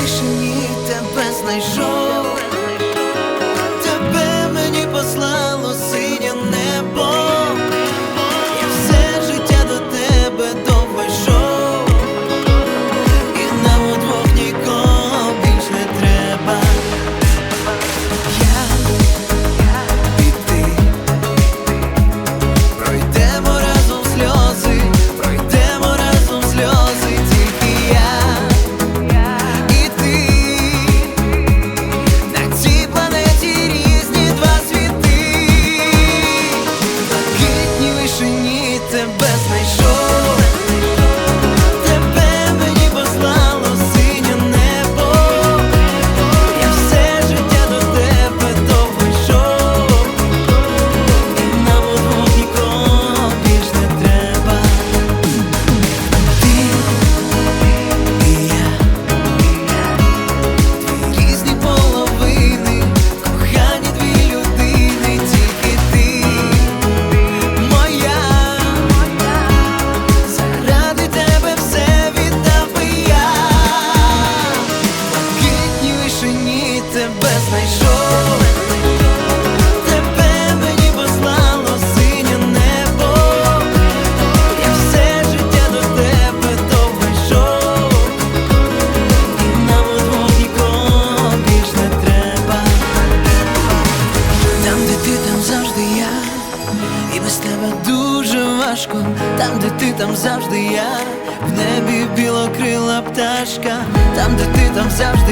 лишені тебе знайшов, тебе мені послав. Знайшов, тебе мені послало синє небо, я все життя до тебе довго і нам удвох нікого більш не треба. Там, де ти, там завжди я, і без тебе дуже важко. Там, де ти, там завжди я, в небі білокрила пташка, там, де ти, там завжди